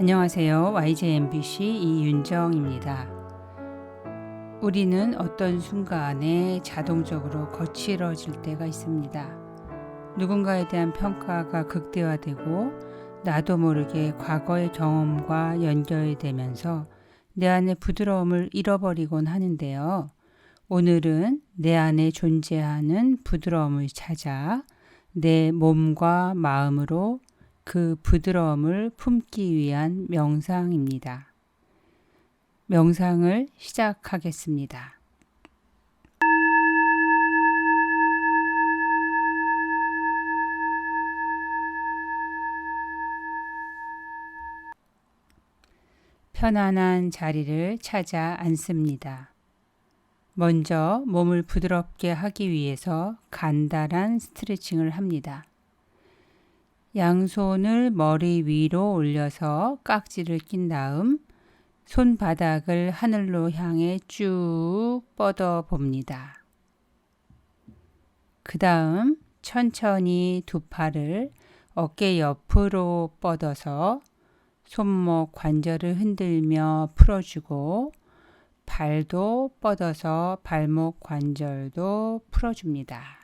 안녕하세요. YJMBC 이윤정입니다. 우리는 어떤 순간에 자동적으로 거칠어질 때가 있습니다. 누군가에 대한 평가가 극대화되고 나도 모르게 과거의 경험과 연결되면서 내 안의 부드러움을 잃어버리곤 하는데요. 오늘은 내 안에 존재하는 부드러움을 찾아 내 몸과 마음으로 그 부드러움을 품기 위한 명상입니다. 명상을 시작하겠습니다. 편안한 자리를 찾아 앉습니다. 먼저 몸을 부드럽게 하기 위해서 간단한 스트레칭을 합니다. 양손을 머리 위로 올려서 깍지를 낀 다음 손바닥을 하늘로 향해 쭉 뻗어 봅니다. 그 다음 천천히 두 팔을 어깨 옆으로 뻗어서 손목 관절을 흔들며 풀어주고 발도 뻗어서 발목 관절도 풀어줍니다.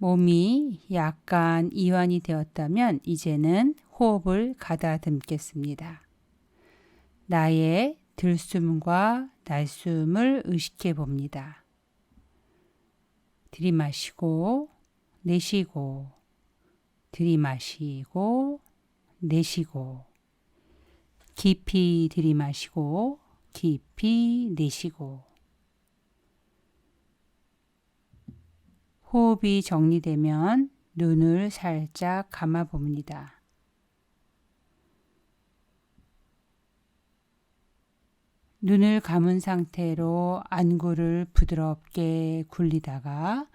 몸이 약간 이완이 되었다면 이제는 호흡을 가다듬겠습니다. 나의 들숨과 날숨을 의식해 봅니다. 들이마시고 내쉬고 들이마시고 내쉬고 깊이 들이마시고 깊이 내쉬고 호흡이 정리되면 눈을 살짝 감아 봅니다. 눈을 감은 상태로 안구를 부드럽게 굴리다가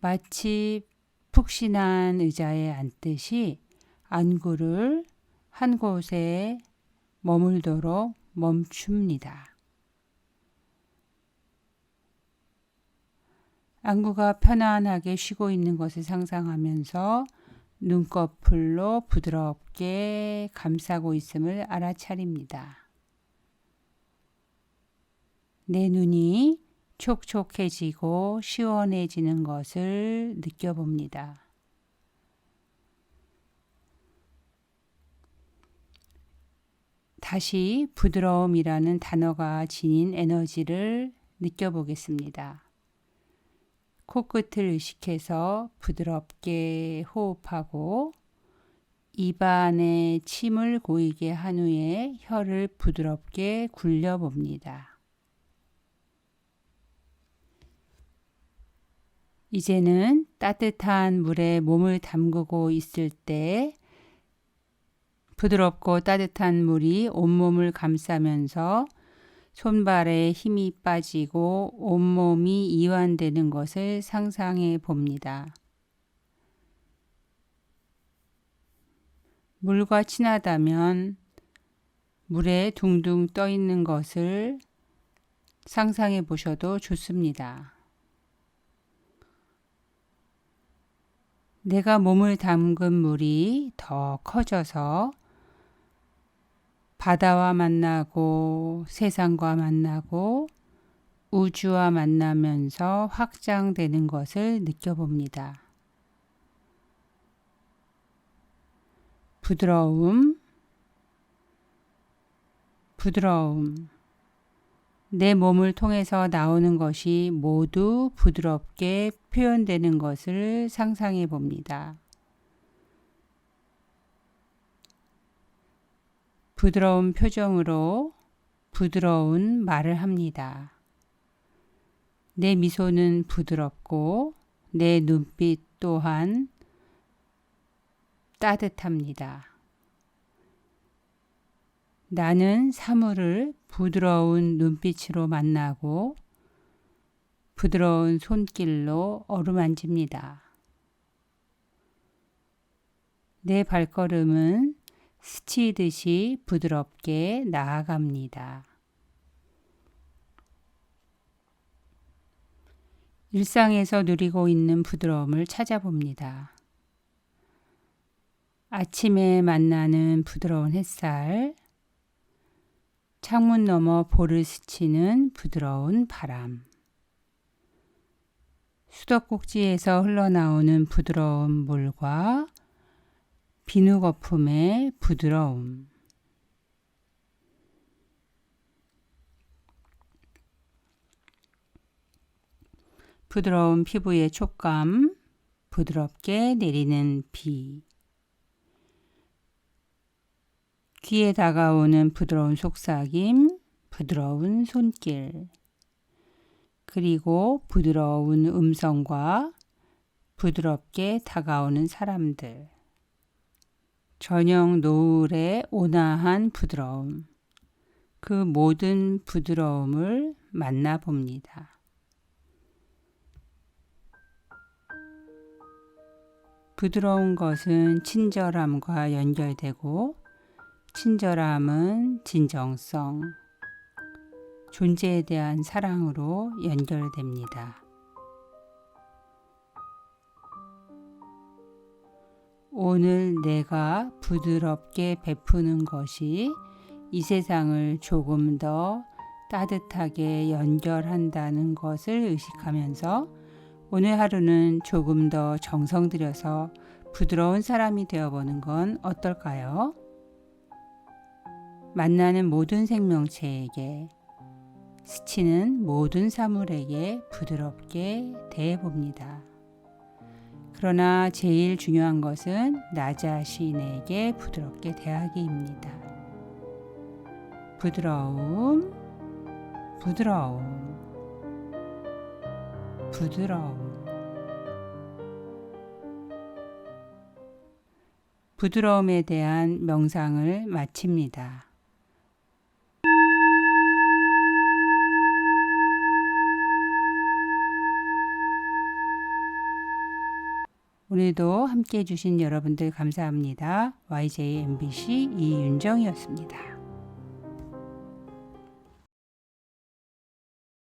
마치 푹신한 의자에 앉듯이 안구를 한 곳에 머물도록 멈춥니다. 안구가 편안하게 쉬고 있는 것을 상상하면서 눈꺼풀로 부드럽게 감싸고 있음을 알아차립니다. 내 눈이 촉촉해지고 시원해지는 것을 느껴봅니다. 다시 부드러움이라는 단어가 지닌 에너지를 느껴보겠습니다. 코끝을 의식해서 부드럽게 호흡하고 입안에 침을 고이게 한 후에 혀를 부드럽게 굴려 봅니다. 이제는 따뜻한 물에 몸을 담그고 있을 때 부드럽고 따뜻한 물이 온몸을 감싸면서 손발에 힘이 빠지고 온몸이 이완되는 것을 상상해 봅니다. 물과 친하다면 물에 둥둥 떠 있는 것을 상상해 보셔도 좋습니다. 내가 몸을 담근 물이 더 커져서 바다와 만나고 세상과 만나고 우주와 만나면서 확장되는 것을 느껴봅니다. 부드러움, 부드러움. 내 몸을 통해서 나오는 것이 모두 부드럽게 표현되는 것을 상상해 봅니다. 부드러운 표정으로 부드러운 말을 합니다. 내 미소는 부드럽고 내 눈빛 또한 따뜻합니다. 나는 사물을 부드러운 눈빛으로 만나고 부드러운 손길로 어루만집니다. 내 발걸음은 스치듯이 부드럽게 나아갑니다. 일상에서 누리고 있는 부드러움을 찾아봅니다. 아침에 만나는 부드러운 햇살, 창문 너머 볼을 스치는 부드러운 바람, 수도꼭지에서 흘러나오는 부드러운 물과 비누 거품의 부드러움, 부드러운 피부의 촉감, 부드럽게 내리는 비, 귀에 다가오는 부드러운 속삭임, 부드러운 손길, 그리고 부드러운 음성과 부드럽게 다가오는 사람들. 저녁 노을의 온화한 부드러움. 그 모든 부드러움을 만나봅니다. 부드러운 것은 친절함과 연결되고, 친절함은 진정성, 존재에 대한 사랑으로 연결됩니다. 오늘 내가 부드럽게 베푸는 것이 이 세상을 조금 더 따뜻하게 연결한다는 것을 의식하면서 오늘 하루는 조금 더 정성 들여서 부드러운 사람이 되어보는 건 어떨까요? 만나는 모든 생명체에게 스치는 모든 사물에게 부드럽게 대해봅니다. 그러나 제일 중요한 것은 나 자신에게 부드럽게 대하기입니다. 부드러움, 부드러움, 부드러움. 부드러움에 대한 명상을 마칩니다. 오늘도 함께 해주신 여러분들 감사합니다. YJ MBC 이윤정이었습니다.